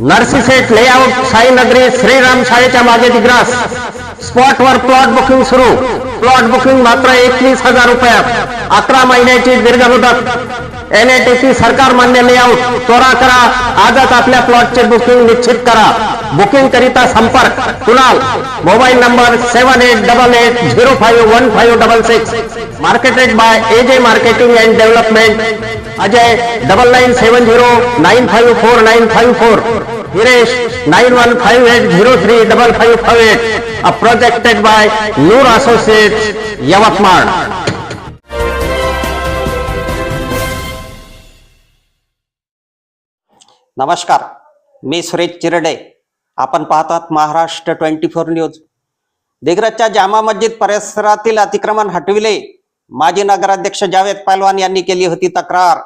नर्सिसेट layout साईनगरी Shriram शाळेच्या मागे दिग्रास. स्पॉटवर प्लॉट बुकिंग सुरू. प्लॉट बुकिंग मात्र एकवीस हजार रुपयात. अकरा महिन्याची दीर्घ मुदत. एनएटीसी सरकार मान्य लेआउट त्वरा करा. आजच आपल्या प्लॉटचे बुकिंग निश्चित करा. बुकिंग करिता संपर्क, Kunal? Mobile number seven eight double eight zero five one five double six marketed by A J marketing and development Ajay double nine seven zero nine five four nine five four Hiresh nine one five eight zero three double five five eight a projected by Noor associates Yavatmal नमस्कार मी सुरेश चिरडे. आपण पाहतात Maharashtra twenty four news. दिग्रजच्या जामा मस्जिद परिसरातील अतिक्रमण हटविले. माजी नगराध्यक्ष जावेद पहलवान यांनी केली होती तक्रार.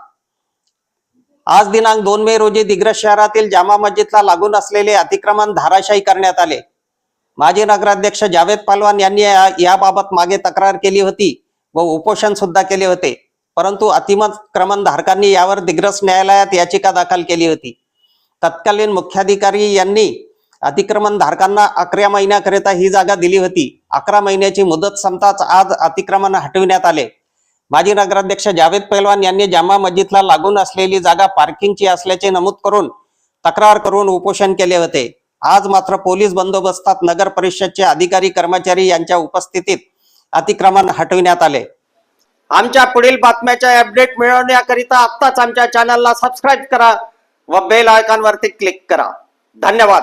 आज दिनांक दोन मे रोजी दिग्रज शहरातील जामा मस्जिदला लागून असलेले अतिक्रमण धाराशाही करण्यात आले. माजी नगराध्यक्ष जावेद पहलवान यांनी याबाबत मागे तक्रार केली होती व उपोषण सुद्धा केले होते. परंतु अतिक्रमण धारकांनी यावर दिग्रस न्यायालयात याचिका दाखल केली होती. तत्कालीन मुख्याधिकारी यांनी अतिक्रमण धारकांना अकरा महिन्याकरिता ही जागा दिली होती. अकरा महिन्याची मुदत संपताच आज अतिक्रमण हटविण्यात आले. माजी नगराध्यक्ष जावेद पैलवान यांनी जामा मस्जिदला लागून असलेली जागा पार्किंगची असल्याचे नमूद करून तक्रार करून उपोषण केले होते. आज मात्र पोलीस बंदोबस्तात नगर परिषदचे अधिकारी कर्मचारी यांच्या उपस्थितीत अतिक्रमण हटविण्यात आले. आमच्या पुढील बातम्याच्या अपडेट मिळवण्याकरिता आत्ताच आमच्या चॅनलला सबस्क्राईब करा व बेल आयकॉनवरती क्लिक करा. धन्यवाद.